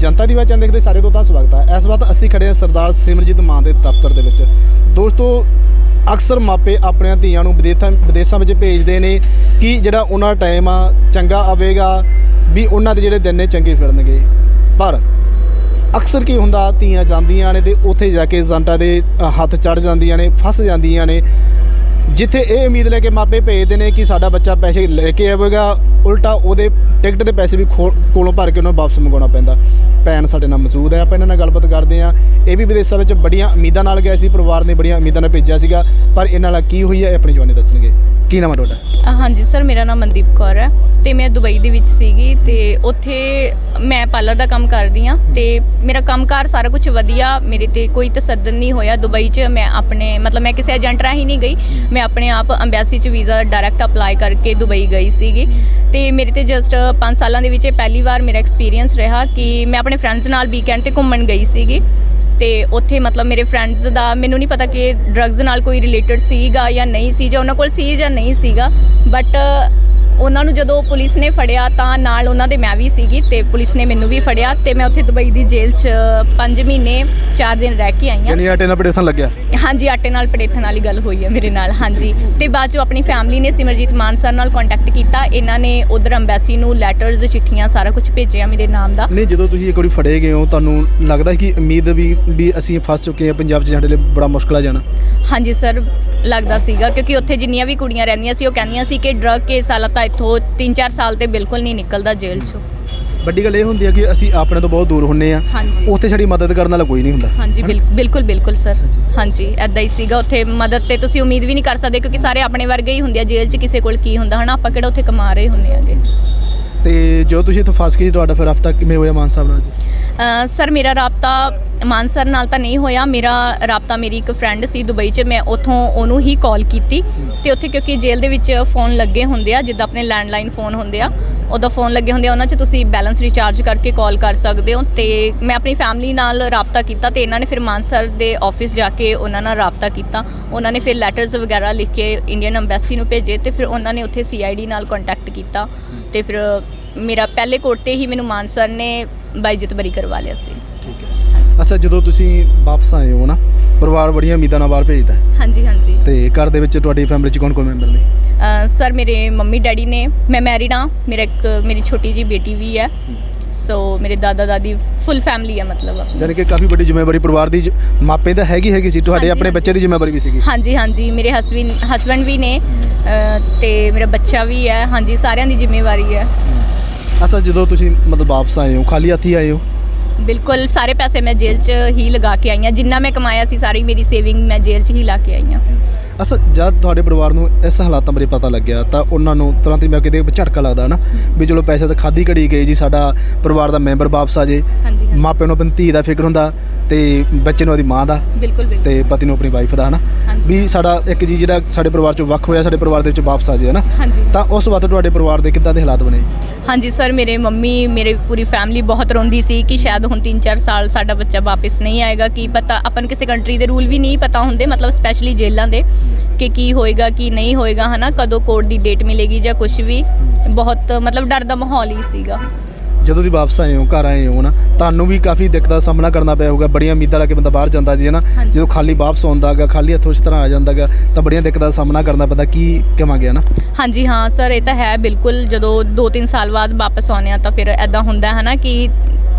ਜਨਤਾ ਦੀ ਵਾਚਨ ਦੇਖਦੇ ਸਾਰੇ ਦੋਸਤਾਂ ਦਾ ਸਵਾਗਤ ਹੈ ਇਸ ਵਕਤ ਅਸੀਂ ਖੜੇ ਹਾਂ ਸਰਦਾਰ ਸਿਮਰਜੀਤ ਮਾਨ ਦੇ ਦਫ਼ਤਰ ਦੇ ਵਿੱਚ। ਦੋਸਤੋ, ਅਕਸਰ ਮਾਪੇ ਆਪਣੀਆਂ ਧੀਆਂ ਨੂੰ ਵਿਦੇਸ਼ਾਂ ਵਿਦੇਸ਼ਾਂ ਵਿੱਚ ਭੇਜਦੇ ਨੇ ਕਿ ਜਿਹੜਾ ਉਹਨਾਂ ਦਾ ਟਾਈਮ ਆ, ਚੰਗਾ ਆਵੇਗਾ, ਵੀ ਉਹਨਾਂ ਦੇ ਜਿਹੜੇ ਦਿਨ ਨੇ ਚੰਗੇ ਫਿਰਨਗੇ। ਪਰ ਅਕਸਰ ਕੀ ਹੁੰਦਾ, ਧੀਆਂ ਜਾਂਦੀਆਂ ਨੇ ਤੇ ਉੱਥੇ ਜਾ ਕੇ ਏਜੰਟਾਂ ਦੇ ਹੱਥ ਚੜ ਜਾਂਦੀਆਂ ਨੇ, ਫਸ ਜਾਂਦੀਆਂ ਨੇ। ਜਿੱਥੇ ਇਹ ਉਮੀਦ ਲੈ ਕੇ ਮਾਪੇ ਭੇਜਦੇ ਨੇ ਕਿ ਸਾਡਾ ਬੱਚਾ ਪੈਸੇ ਲੈ ਕੇ ਆਵੇਗਾ, ਉਲਟਾ ਉਹਦੇ ਟਿਕਟ ਦੇ ਪੈਸੇ ਵੀ ਖੋ- ਕੋਲੋਂ ਭਰ ਕੇ ਉਹਨਾਂ ਨੂੰ ਵਾਪਸ ਮੰਗਾਉਣਾ ਪੈਂਦਾ। ਭੈਣ ਸਾਡੇ ਨਾਲ ਮੌਜੂਦ ਹੈ, ਆਪਾਂ ਇਹਨਾਂ ਨਾਲ ਗੱਲਬਾਤ ਕਰਦੇ ਹਾਂ। ਇਹ ਵੀ ਵਿਦੇਸ਼ਾਂ ਵਿੱਚ ਬੜੀਆਂ ਉਮੀਦਾਂ ਨਾਲ ਗਿਆ ਸੀ, ਪਰਿਵਾਰ ਨੇ ਬੜੀਆਂ ਉਮੀਦਾਂ ਨਾਲ ਭੇਜਿਆ ਸੀਗਾ। ਪਰ ਇਹਨਾਂ ਨਾਲ ਕੀ ਹੋਈ ਹੈ, ਇਹ ਆਪਣੀ ਜਵਾਨੀ ਦੱਸਣਗੇ। ਕੀ ਨਾਮ ਹੈ ਤੁਹਾਡਾ? ਹਾਂਜੀ ਸਰ, ਮੇਰਾ ਨਾਮ ਮਨਦੀਪ ਕੌਰ ਹੈ ਤੇ ਮੈਂ ਦੁਬਈ ਦੇ ਵਿੱਚ ਸੀਗੀ ਤੇ ਉੱਥੇ ਮੈਂ ਪਾਰਲਰ ਦਾ ਕੰਮ ਕਰਦੀ ਆ ਤੇ ਮੇਰਾ ਕੰਮਕਾਰ ਸਾਰਾ ਕੁਝ ਵਧੀਆ, ਮੇਰੇ ਤੇ ਕੋਈ ਤਸੱਦਦ ਨਹੀਂ ਹੋਇਆ। ਦੁਬਈ 'ਚ ਮੈਂ ਆਪਣੇ, ਮਤਲਬ ਮੈਂ ਕਿਸੇ ਏਜੰਟ ਰਾਹੀਂ ਨਹੀਂ ਗਈ। ਮੈਂ ਮੈਂ ਆਪਣੇ ਆਪ ਅੰਬੈਸੀ 'ਚ ਵੀਜ਼ਾ ਡਾਇਰੈਕਟ ਅਪਲਾਈ ਕਰਕੇ ਦੁਬਈ ਗਈ ਸੀਗੀ ਤੇ ਮੇਰੇ ਤੇ ਜਸਟ 5 ਸਾਲਾਂ ਦੇ ਵਿੱਚ ਇਹ ਪਹਿਲੀ ਵਾਰ ਮੇਰਾ ਐਕਸਪੀਰੀਅੰਸ ਰਿਹਾ ਕਿ ਮੈਂ ਆਪਣੇ ਫਰੈਂਡਸ ਨਾਲ ਵੀਕਐਂਡ ਤੇ ਘੁੰਮਣ ਗਈ ਸੀਗੀ ਤੇ ਉੱਥੇ ਮਤਲਬ ਮੇਰੇ ਫਰੈਂਡਸ ਦਾ ਮੈਨੂੰ ਨਹੀਂ ਪਤਾ ਕਿ ਡਰੱਗਸ ਨਾਲ ਕੋਈ ਰਿਲੇਟਡ ਸੀਗਾ ਜਾਂ ਨਹੀਂ ਸੀ, ਜਾਂ ਉਹਨਾਂ ਕੋਲ ਸੀ ਜਾਂ ਨਹੀਂ ਸੀਗਾ ਬਟ ਉਹਨਾਂ ਨੂੰ ਜਦੋਂ ਪੁਲਿਸ ਨੇ ਫੜਿਆ ਤਾਂ ਨਾਲ ਉਹਨਾਂ ਦੇ ਮੈਂ ਵੀ ਸੀਗੀ ਤੇ ਪੁਲਿਸ ਨੇ ਮੈਨੂੰ ਵੀ ਫੜਿਆ ਤੇ ਮੈਂ ਉੱਥੇ ਦੁਬਈ ਦੀ ਜੇਲ੍ਹ 'ਚ 5 ਮਹੀਨੇ 4 ਦਿਨ ਰਹਿ ਕੇ ਆਈ ਹਾਂ। ਯਾਨੀ ਆਟੇ ਨਾਲ ਪੜੇਥਨ ਲੱਗਿਆ? ਹਾਂਜੀ ਆਟੇ ਨਾਲ ਪੜੇਥਨ ਵਾਲੀ ਗੱਲ ਹੋਈ ਹੈ ਮੇਰੇ ਨਾਲ ਹਾਂਜੀ। ਤੇ ਬਾਅਦ ਚੋਂ ਆਪਣੀ ਫੈਮਿਲੀ ਨੇ ਸਿਮਰਜੀਤ ਮਾਨ ਸਰ ਨਾਲ ਕੰਟੈਕਟ ਕੀਤਾ। ਇਹਨਾਂ ਨੇ ਉਧਰ ਅੰਬੈਸੀ ਨੂੰ ਲੈਟਰਸ ਚਿੱਠੀਆਂ ਸਾਰਾ ਕੁਝ ਭੇਜਿਆ ਮੇਰੇ ਨਾਮ ਦਾ। ਨਹੀਂ ਜਦੋਂ ਤੁਸੀਂ ਇੱਕ ਵਾਰੀ ਫੜੇ ਗਏ ਹੋ ਤੁਹਾਨੂੰ ਲੱਗਦਾ ਕਿ ਉਮੀਦ ਵੀ ਵੀ ਅਸੀਂ ਫਸ ਚੁੱਕੇ ਹਾਂ ਪੰਜਾਬ 'ਚ ਸਾਡੇ ਲਈ ਬੜਾ ਮੁਸ਼ਕਲ ਆ ਜਾਣਾ? ਹਾਂਜੀ ਸਰ ਲੱਗਦਾ ਸੀਗਾ ਕਿਉਂਕਿ ਉੱਥੇ ਜਿੰਨੀਆਂ ਵੀ ਕੁੜੀਆਂ ਰਹਿੰਦੀਆਂ ਸੀ ਉਹ ਕਹਿੰਦੀਆਂ ਸੀ ਕਿ ਡਰੱਗ ਕੇਸ ਵਾਲਾ ਤਾਂ ਇੱਥੋਂ 3-4 ਸਾਲ ਤੇ ਬਿਲਕੁਲ ਨਹੀਂ ਨਿਕਲਦਾ ਜੇਲ੍ਹ 'ਚੋਂ। ਵੱਡੀ ਗੱਲ ਇਹ ਹੁੰਦੀ ਹੈ ਕਿ ਅਸੀਂ ਆਪਣੇ ਤੋਂ ਬਹੁਤ ਦੂਰ ਹੁੰਨੇ ਆ। ਹਾਂਜੀ। ਉੱਥੇ ਸਾਡੀ ਮਦਦ ਕਰਨ ਵਾਲਾ ਕੋਈ ਨਹੀਂ ਹੁੰਦਾ। ਹਾਂਜੀ ਬਿਲ- ਬਿਲਕੁਲ ਬਿਲਕੁਲ ਸਰ। ਹਾਂਜੀ। ਐਦਾਂ ਹੀ ਸੀਗਾ। ਉੱਥੇ ਮਦਦ ਤੇ ਤੁਸੀਂ ਉਮੀਦ ਵੀ ਨਹੀਂ ਕਰ ਸਕਦੇ ਕਿਉਂਕਿ ਸਾਰੇ ਆਪਣੇ ਵਰਗੇ ਹੀ ਹੁੰਦੇ ਆ। ਜੇਲ੍ਹ 'ਚ ਕਿਸੇ ਕੋਲ ਕੀ ਹੁੰਦਾ ਹਨਾ? ਆਪਾਂ ਕਿਹੜਾ ਉੱਥੇ ਕਮਾ ਰਹੇ ਹੁੰਨੇ ਆਗੇ। ਤੇ ਜੋ ਤੁਸੀਂ ਇੱਥੋਂ ਫਸ ਗਏ ਤੁਹਾਡਾ ਫਿਰ ਹਫਤਾ ਕਿਵੇਂ ਹੋਇਆ ਮਾਨ ਸਾਹਿਬ ਨਾਲ ਜੀ? ਅ, ਸਰ ਮੇਰਾ ਰਾਬਤਾ ਮਾਨ ਸਰ ਨਾਲ ਤਾਂ ਨਹੀਂ ਹੋਇਆ। ਮੇਰਾ ਰਾਬਤਾ ਮੇਰੀ ਇੱਕ ਫਰੈਂਡ ਸੀ ਦੁਬਈ 'ਚ ਮੈਂ ਉਥੋਂ ਉਹਨੂੰ ਹੀ ਕਾਲ ਕੀਤੀ। ਤੇ ਉੱਥੇ ਕਿਉਂਕਿ ਜੇਲ੍ਹ ਦੇ ਵਿੱਚ ਫੋਨ ਲੱਗੇ ਹੁੰਦੇ ਆ ਜਿੱਦਾਂ ਆਪਣੇ ਲੈਂਡਲਾਈਨ ਫੋਨ ਹੁੰਦੇ ਆ ਉਹਦਾ ਫੋਨ ਲੱਗੇ ਹੁੰਦੇ ਆ ਉਹਨਾਂ 'ਚ ਤੁਸੀਂ ਬੈਲੈਂਸ ਰੀਚਾਰਜ ਕਰਕੇ ਕਾਲ ਕਰ ਸਕਦੇ ਹੋ। ਤੇ ਮੈਂ ਆਪਣੀ ਫੈਮਿਲੀ ਨਾਲ ਰਾਬਤਾ ਕੀਤਾ ਤੇ ਇਹਨਾਂ ਨੇ ਫਿਰ ਮਾਨ ਸਰ ਦੇ ਆਫਿਸ ਜਾ ਕੇ ਉਹਨਾਂ ਨਾਲ ਰਾਬਤਾ ਕੀਤਾ। ਉਹਨਾਂ ਨੇ ਫਿਰ ਲੈਟਰਸ ਵਗੈਰਾ ਲਿਖ ਕੇ ਇੰਡੀਅਨ ਐਮਬੈਸੀ ਨੂੰ ਭੇਜੇ ਤੇ ਫਿਰ ਉਹਨਾਂ ਨੇ ਉੱਥੇ ਸੀਆਈਡੀ ਨਾਲ ਕੰਟੈਕਟ ਕੀਤਾ। ਤੇ ਫਿਰ ਮੇਰਾ ਪਹਿਲੇ ਕੋਰਟ ਤੇ ਹੀ ਮੈਨੂੰ ਮਾਨ ਸਰ ਨੇ ਬਾਈਜਤ ਬਰੀ ਕਰਵਾ ਲਿਆ ਸੀ। ਠੀਕ ਹੈ। ਅੱਛਾ ਜਦੋਂ ਤੁਸੀਂ ਵਾਪਸ ਆਏ ਹੋ ਨਾ ਪਰਿਵਾਰ ਬੜੀਆਂ ਉਮੀਦਾਂ ਨਾਲ ਬਾਹਰ ਭੇਜਦਾ ਹੈ। ਹਾਂਜੀ ਹਾਂਜੀ। ਤੇ ਘਰ ਦੇ ਵਿੱਚ ਤੁਹਾਡੀ ਫੈਮਿਲੀ 'ਚ ਕੌਣ ਕੌਣ ਮੈਂਬਰ ਨੇ? ਸਰ ਮੇਰੇ ਮੰਮੀ ਡੈਡੀ ਨੇ ਮੈਂ ਮੈਰਿਡ ਹਾਂ ਮੇਰਾ ਇੱਕ ਮੇਰੀ ਛੋਟੀ ਜੀ ਬੇਟੀ ਵੀ ਹੈ। ਸੋ ਮੇਰੇ ਦਾਦਾ ਦਾਦੀ ਫੁੱਲ ਫੈਮਿਲੀ ਹੈ ਮਤਲਬ ਯਾਨੀ ਕਿ ਕਾਫੀ ਵੱਡੀ ਜ਼ਿੰਮੇਵਾਰੀ ਪਰਿਵਾਰ ਦੀ ਜ- ਮਾਪੇ ਤਾਂ ਹੈਗੀ ਹੈਗੀ ਸੀ ਤੁਹਾਡੇ ਹਾਂਜੀ, ਆਪਣੇ। ਬੱਚੇ ਦੀ ਜ਼ਿੰਮੇਵਾਰੀ ਵੀ ਸੀਗੀ। ਹਾਂਜੀ ਹਾਂਜੀ ਮੇਰੇ ਹਸਬੈਂਡ ਹਸਬੈਂਡ ਵੀ ਨੇ ਤੇ ਮੇਰਾ ਬੱਚਾ ਵੀ ਹੈ। ਹਾਂਜੀ ਸਾਰਿਆਂ ਦੀ ਜ਼ਿੰਮੇਵਾਰੀ ਹੈ। ਅੱਛਾ ਜਦੋਂ ਤੁਸੀਂ ਮਤਲਬ ਵਾਪਸ ਆਏ ਹੋ ਖਾਲੀ ਹੱਥੀ ਆਏ ਹੋ? ਬਿਲਕੁਲ ਸਾਰੇ ਪੈਸੇ ਮੈਂ ਜੇਲ੍ਹ 'ਚ ਹੀ ਲਗਾ ਕੇ ਆਈ ਹਾਂ। ਜਿੰਨਾ ਮੈਂ ਕਮਾਇਆ ਸੀ ਸਾਰੀ ਮੇਰੀ ਸੇਵਿੰਗ ਮੈਂ ਜੇਲ੍ਹ 'ਚ ਹੀ ਲਾ ਕੇ ਆਈ ਹਾਂ। ਅੱਛਾ ਜਦ ਤੁਹਾਡੇ ਪਰਿਵਾਰ ਨੂੰ ਇਸ ਹਾਲਾਤਾਂ ਬਾਰੇ ਪਤਾ ਲੱਗਿਆ ਤਾਂ ਉਹਨਾਂ ਨੂੰ ਤੁਰੰਤ ਹੀ ਮੈਂ ਕਿਤੇ ਝਟਕਾ ਲੱਗਦਾ ਨਾ ਵੀ ਚਲੋ ਪੈਸੇ ਤਾਂ ਖਾਦੀ ਘੜੀ ਗਏ ਜੀ ਸਾਡਾ ਪਰਿਵਾਰ ਦਾ ਮੈਂਬਰ ਵਾਪਸ ਆ ਜੇ। ਮਾਪਿਆਂ ਨੂੰ ਆਪਣੀ ਧੀ ਦਾ ਫਿਕਰ ਹੁੰਦਾ ਤੇ ਬੱਚੇ ਨੂੰ ਉਹਦੀ ਮਾਂ ਦਾ ਬਿਲਕੁਲ ਬਿਲਕੁਲ। ਤੇ ਪਤੀ ਨੂੰ ਆਪਣੀ ਵਾਈਫ ਦਾ ਹਨਾ। ਵੀ ਸਾਡਾ ਇੱਕ ਜੀ ਜਿਹੜਾ ਸਾਡੇ ਪਰਿਵਾਰ ਚੋਂ ਵੱਖ ਹੋਇਆ ਸਾਡੇ ਪਰਿਵਾਰ ਦੇ ਵਿੱਚ ਵਾਪਸ ਆ ਜੇ ਹਨਾ। ਤਾਂ ਉਸ ਵਕਤ ਤੁਹਾਡੇ ਪਰਿਵਾਰ ਦੇ ਕਿੱਦਾਂ ਦੇ ਹਾਲਾਤ ਬਣੇ? ਹਾਂਜੀ ਸਰ ਮੇਰੇ ਮੰਮੀ ਮੇਰੇ ਪੂਰੀ ਫੈਮਿਲੀ ਬਹੁਤ ਰੋਂਦੀ ਸੀ ਕਿ ਸ਼ਾਇਦ ਹੁਣ 3-4 ਸਾਲ ਸਾਡਾ ਬੱਚਾ ਵਾਪਸ ਨਹੀਂ ਆਏਗਾ ਕੀ ਪਤਾ ਆਪਾਂ ਨੂੰ ਕਿਸੇ ਕੰਟਰੀ ਦੇ ਰੂਲ ਵੀ ਨਹੀਂ ਪਤਾ ਹੁੰਦੇ ਮਤਲਬ ਸਪੈਸ਼ਲੀ ਜੇਲ੍ਹਾਂ ਦੇ। ਕਿ ਕੀ ਹੋਏਗਾ ਕੀ ਨਹੀਂ ਹੋਏਗਾ ਹਨਾ? ਕਦੋਂ ਕੋਰਟ ਦੀ ਡੇਟ ਮਿਲੇਗੀ ਜਾਂ ਕੁਝ ਵੀ। ਬਹੁਤ ਮਤਲਬ ਡਰ ਦਾ ਮਾਹੌਲ ਹੀ ਸੀਗਾ। ਜਦੋਂ ਦੀ ਵਾਪਸ ਆਏ ਹੋ ਘਰ ਆਏ ਹੋ ਨਾ ਤੁਹਾਨੂੰ ਵੀ ਕਾਫੀ ਦਿੱਕਤਾਂ ਦਾ ਸਾਹਮਣਾ ਕਰਨਾ ਪਿਆ ਹੋਊਗਾ। ਬੜੀਆਂ ਉਮੀਦਾਂ ਲਾ ਕੇ ਬੰਦਾ ਬਾਹਰ ਜਾਂਦਾ ਜੀ ਹਨਾ? ਹਾਂਜੀ। ਜਦੋਂ ਖਾਲੀ ਵਾਪਸ ਆਉਂਦਾਗਾ ਖਾਲੀ ਹੱਥੋਂ ਇਸ ਤਰ੍ਹਾਂ ਆ ਜਾਂਦਾਗਾ ਤਾਂ ਬੜੀਆਂ ਦਿੱਕਤਾਂ ਦਾ ਸਾਹਮਣਾ ਕਰਨਾ ਪੈਂਦਾ। ਕੀ ਕਵਾਂਗੇ ਹਨਾ? ਹਾਂਜੀ ਹਾਂ ਸਰ ਇਹ ਤਾਂ ਹੈ ਬਿਲਕੁਲ। ਜਦੋਂ 2-3 ਸਾਲ ਬਾਅਦ ਵਾਪਸ ਆਉਂਦੇ ਆ ਤਾਂ ਫਿਰ ਐਦਾਂ ਹੁੰਦਾ ਹੈ ਨਾ ਕਿ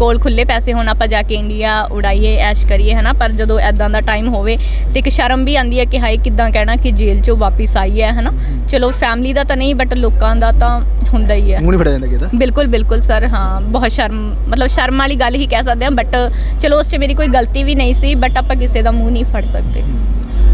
ਕੋਲ ਖੁੱਲੇ ਪੈਸੇ ਹੋਣ ਆਪਾਂ ਜਾ ਕੇ ਇੰਡੀਆ ਉਡਾਈਏ ਐਸ਼ ਕਰੀਏ ਹੈ ਨਾ ਪਰ ਜਦੋਂ ਐਦਾਂ ਦਾ ਟਾਈਮ ਹੋਵੇ ਤੇ ਇੱਕ ਸ਼ਰਮ ਵੀ ਆਂਦੀ ਹੈ ਕਿ ਹਾਏ ਕਿਦਾਂ ਕਹਿਣਾ ਕਿ ਜੇਲ੍ਹ ਚੋਂ ਵਾਪਸ ਆਈ ਹੈ ਹੈ ਨਾ ਚਲੋ ਫੈਮਿਲੀ ਦਾ ਤਾਂ ਨਹੀਂ ਬਟ ਲੋਕਾਂ ਦਾ ਤਾਂ ਹੁੰਦਾ ਹੀ ਹੈ। ਮੂੰਹ ਨਹੀਂ ਫੜਿਆ ਜਾਂਦਾ ਕਿਦਾ ਬਿਲਕੁਲ ਬਿਲਕੁਲ ਸਰ ਹਾਂ ਬਹੁਤ ਸ਼ਰਮ ਮਤਲਬ ਸ਼ਰਮ ਵਾਲੀ ਗੱਲ ਹੀ ਕਹਿ ਸਕਦੇ ਹਾਂ ਬਟ ਚਲੋ ਉਸ 'ਚ ਮੇਰੀ ਕੋਈ ਗਲਤੀ ਵੀ ਨਹੀਂ ਸੀ ਬਟ ਆਪਾਂ ਕਿਸੇ ਦਾ ਮੂੰਹ ਨਹੀਂ ਫੜ ਸਕਦੇ।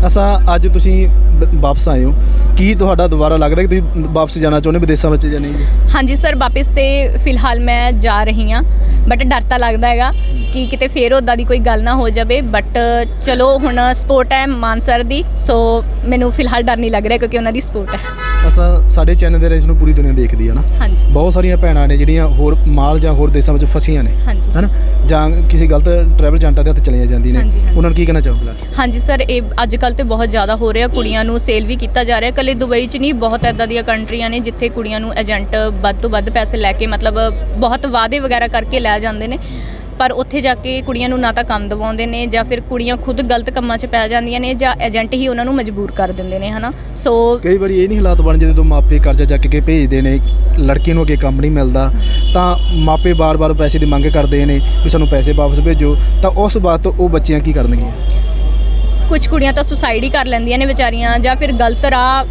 ਅਸਾਂ ਅੱਜ ਤੁਸੀਂ ਬ- ਵਾਪਸ ਆਏ ਹੋ। ਕੀ ਤੁਹਾਡਾ ਦੁਬਾਰਾ ਲੱਗਦਾ ਕਿ ਤੁਸੀਂ ਵਾਪਸ ਜਾਣਾ ਚਾਹੁੰਦੇ ਵਿਦੇਸ਼ਾਂ ਵਿੱਚ ਜਾਂ ਨਹੀਂ? ਜੀ? ਹਾਂਜੀ ਸਰ, ਵਾਪਿਸ ਤੇ ਫਿਲਹਾਲ ਮੈਂ ਜਾ ਰਹੀ ਹਾਂ। ਬਟ ਡਰ ਤਾਂ ਲੱਗਦਾ ਹੈਗਾ ਕਿ ਕਿਤੇ ਫੇਰ ਉਦਾਂ ਦੀ ਕੋਈ ਗੱਲ ਨਾ ਹੋ ਜਾਵੇ। ਬਟ ਚਲੋ, ਹੁਣ ਸਪੋਰਟ ਹੈ ਮਾਨ ਸਰ ਦੀ ਸੋ ਮੈਨੂੰ ਫਿਲਹਾਲ ਡਰ ਨਹੀਂ ਲੱਗ ਰਿਹਾ ਕਿਉਂਕਿ ਉਹਨਾਂ ਦੀ ਸਪੋਰਟ ਹੈ। ਅਸਾਂ ਸਾਡੇ ਚੈਨਲ ਦੇ ਰੇਸ ਨੂੰ ਪੂਰੀ ਦੁਨੀਆ ਦੇਖਦੀ ਹੈ ਨਾ। ਹਾਂਜੀ। ਬਹੁਤ ਸਾਰੀਆਂ ਭੈਣਾਂ ਨੇ ਜਿਹੜੀਆਂ ਹੋਰ ਮਾਲ ਜਾਂ ਹੋਰ ਦੇਸ਼ਾਂ ਵਿੱਚ ਫਸੀਆਂ ਨੇ ਹਾਂਜੀ। ਹਨਾ? ਜਾਂ ਕਿਸੇ ਗਲਤ ਟਰੈਵਲ ਏਜੰਟਾਂ ਦੇ ਹੱਥ ਚਲੀਆਂ ਜਾਂਦੀਆਂ ਨੇ। ਹਾਂਜੀ। ਉਹਨਾਂ ਨੂੰ ਕੀ ਕਹਿਣਾ ਚਾਹੋਗੇ? ਹਾਂਜੀ ਸਰ ਇਹ ਅੱਜ ਕੱਲ ਤੇ ਬਹੁਤ ਜ਼ਿਆਦਾ ਹੋ ਰਿਹਾ। ਕੁੜੀਆਂ ਨੂੰ ਸੇਲ ਵੀ ਕੀਤਾ ਜਾ ਰਿਹਾ। ਕੱਲੇ ਦੁਬਈ 'ਚ ਨਹੀਂ ਬਹੁਤ ਐਦਾਂ ਦੀਆਂ ਕੰਟਰੀਆਂ ਨੇ ਜਿੱਥੇ ਕੁੜੀਆਂ ਨੂੰ ਏਜੰਟ ਵੱਧ ਤੋਂ ਵੱਧ ਪੈਸੇ ਲੈ ਕੇ ਮਤਲਬ ਬਹੁਤ ਵਾਅਦੇ ਵਗੈਰਾ ਕਰਕੇ ਲੈ ਜਾਂਦੇ ਨੇ। ਪਰ ਉੱਥੇ ਜਾ ਕੇ ਕੁੜੀਆਂ ਨੂੰ ਨਾ ਤਾਂ ਕੰਮ ਦਿਵਾਉਂਦੇ ਨੇ ਜਾਂ ਫਿਰ ਕੁੜੀਆਂ ਖੁਦ ਗਲਤ ਕੰਮਾਂ 'ਚ ਪੈ ਜਾਂਦੀਆਂ ਨੇ ਜਾਂ ਏਜੰਟ ਹੀ ਉਹਨਾਂ ਨੂੰ ਮਜਬੂਰ ਕਰ ਦਿੰਦੇ ਨੇ ਹਨਾ? ਸੋ ਕਈ ਵਾਰੀ ਇਹ ਨਹੀਂ ਹਾਲਾਤ ਬਣ ਜਾਂਦੇ ਜਦੋਂ ਮਾਪੇ ਕਰਜ਼ਾ ਚੱਕ ਕੇ ਭੇਜਦੇ ਨੇ ਲੜਕੀ ਨੂੰ ਅੱਗੇ ਕੰਮ ਨਹੀਂ ਮਿਲਦਾ ਤਾਂ ਮਾਪੇ ਬਾਰ-ਬਾਰ ਪੈਸੇ ਦੀ ਮੰਗ ਕਰਦੇ ਨੇ ਵੀ ਸਾਨੂੰ ਪੈਸੇ ਵਾਪਸ ਭੇਜੋ ਤਾਂ ਉਸ ਬਾਤ ਤੋਂ ਉਹ ਬੱਚੀਆਂ ਕੀ ਕਰਨਗੀਆਂ? ਕੁਝ ਕੁੜੀਆਂ ਤਾਂ ਸੁਸਾਈਡ ਹੀ ਕਰ ਲੈਂਦੀਆਂ ਨੇ ਵਿਚਾਰੀਆਂ ਜਾਂ ਫਿਰ ਗਲਤ ਰਾਹ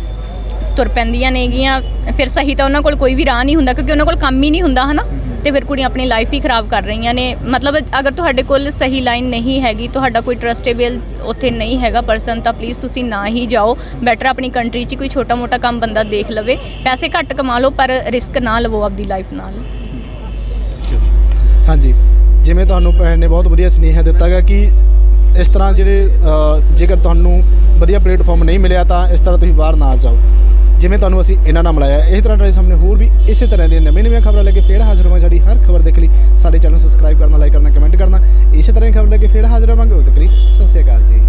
ਤੁਰ ਪੈਂਦੀਆਂ ਨੇਗੀਆਂ ਫਿਰ ਸਹੀ ਤਾਂ ਉਹਨਾਂ ਕੋਲ ਕੋਈ ਵੀ ਰਾਹ ਨਹੀਂ ਹੁੰਦਾ ਕਿਉਂਕਿ ਉਹਨਾਂ ਕੋਲ ਕੰਮ ਹੀ ਨਹੀਂ ਹੁੰਦਾ ਹਨਾ? ਤੇ ਫਿਰ ਕੁੜੀਆਂ ਆਪਣੀ ਲਾਈਫ ਹੀ ਖਰਾਬ ਕਰ ਰਹੀਆਂ ਨੇ। ਮਤਲਬ ਅਗਰ ਤੁਹਾਡੇ ਕੋਲ ਸਹੀ ਲਾਈਨ ਨਹੀਂ ਹੈਗੀ, ਤੁਹਾਡਾ ਕੋਈ ਟਰਸਟੇਬਲ ਉੱਥੇ ਨਹੀਂ ਹੈਗਾ ਪਰਸਨ ਤਾਂ ਪਲੀਜ਼ ਤੁਸੀਂ ਨਾ ਹੀ ਜਾਓ। ਬੈਟਰ ਆਪਣੀ ਕੰਟਰੀ 'ਚ ਕੋਈ ਛੋਟਾ-ਮੋਟਾ ਕੰਮ ਬੰਦਾ ਦੇਖ ਲਵੇ। ਪੈਸੇ ਘੱਟ ਕਮਾ ਲਓ, ਪਰ ਰਿਸਕ ਨਾ ਲਵੋ ਆਪਦੀ ਲਾਈਫ ਨਾਲ। ਹਾਂਜੀ। ਜਿਵੇਂ ਤੁਹਾਨੂੰ ਭੈਣ ਨੇ ਬਹੁਤ ਵਧੀਆ ਸੁਨੇਹਾ ਦਿੱਤਾ ਗਿਆ ਕਿ ਇਸ ਤਰ੍ਹਾਂ ਜਿਹੜੇ ਜੇਕਰ ਤੁਹਾਨੂੰ ਵਧੀਆ ਪਲੇਟਫਾਰਮ ਨਹੀਂ ਮਿਲਿਆ, ਤਾਂ ਇਸ ਤਰ੍ਹਾਂ ਤੁਸੀਂ ਬਾਹਰ ਨਾ ਜਾਓ। ਜਿਵੇਂ ਤੁਹਾਨੂੰ ਅਸੀਂ ਇਹਨਾਂ ਨਾਲ ਮਿਲਾਇਆ ਇਸੇ ਤਰ੍ਹਾਂ ਤੁਹਾਡੇ ਸਾਹਮਣੇ ਹੋਰ ਵੀ ਇਸੇ ਤਰ੍ਹਾਂ ਦੀਆਂ ਨਵੇਂ ਨਵੀਆਂ ਖਬਰਾਂ ਲੈ ਕੇ ਫੇਰ ਹਾਜ਼ਰ ਹੋਵਾਂਗੇ। ਸਾਡੀ ਹਰ ਖਬਰ ਦੇਖ ਲਈ, ਸਾਡੇ ਚੈਨਲ ਨੂੰ ਸਬਸਕ੍ਰਾਈਬ ਕਰਨਾ ਲਾਈਕ ਕਰਨਾ ਕਮੈਂਟ ਕਰਨਾ, ਇਸੇ ਤਰ੍ਹਾਂ ਦੀ ਖਬਰ ਲੈ ਕੇ ਫੇਰ ਹਾਜ਼ਰ ਹੋਵਾਂਗੇ। ਉਹ ਦੇਖ ਲਈ ਸਤਿ ਸ਼੍ਰੀ ਅਕਾਲ ਜੀ।